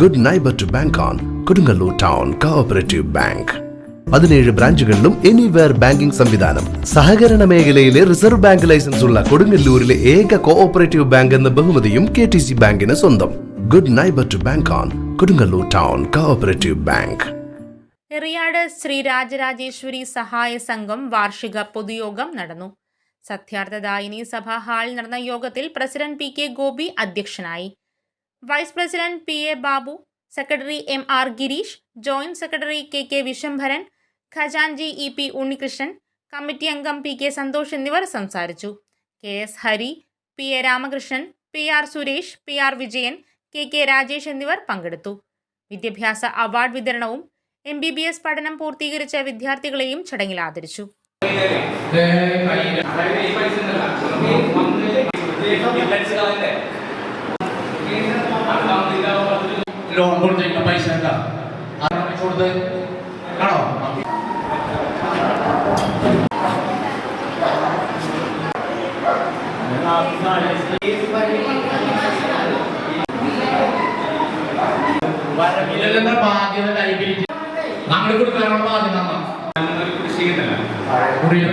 Good neighbour to bank on Kodungallur town cooperative bank പതിനേഴ് ബ്രാഞ്ചുകളിലും anywhere banking സംവിധാനം. സഹകരണ മേഖലയിലെ റിസർവ് ബാങ്ക് ലൈസൻസ് ഉള്ള കൊടുങ്ങല്ലൂരിലെ ഏക കോഓപ്പറേറ്റീവ് ബാങ്ക് എന്ന ബഹുമതിയും കെ ടി സി ബാങ്കിന് സ്വന്തം. Good neighbour to bank on Kodungallur town cooperative bank Eriyad Shri Rajarajeshwari സഹായ സംഘം വാർഷിക പൊതുയോഗം നടന്നു. സത്യാർത്ഥദായിനി സഭാ ഹാളിൽ നടന്ന യോഗത്തിൽ പ്രസിഡന്റ് പി കെ ഗോപി അധ്യക്ഷനായി. Vice president P A Babu secretary M R Girish joint secretary K K Vishambharan ഖജാൻജി E P Unnikrishnan committee അംഗം പി കെ സന്തോഷ് എന്നിവർ സംസാരിച്ചു. K S Hari P A Ramakrishnan P R Suresh P R Vijayan K K Rajesh എന്നിവർ പങ്കെടുത്തു. വിദ്യാഭ്യാസ award വിതരണവും M B B S പഠനം പൂർത്തീകരിച്ച വിദ്യാർത്ഥികളെയും ചടങ്ങിൽ ആദരിച്ചു. ലോൺ കൊടുത്തേക്കുന്ന പൈസ എന്താ? ആരാണ് കൊടുത്ത് ആണോ? വരവിലെന്ന ബാധ്യത ലൈബിലിറ്റി നമ്മൾ കൊടുക്കാനുള്ള ബാധ്യത കുടിയുടെ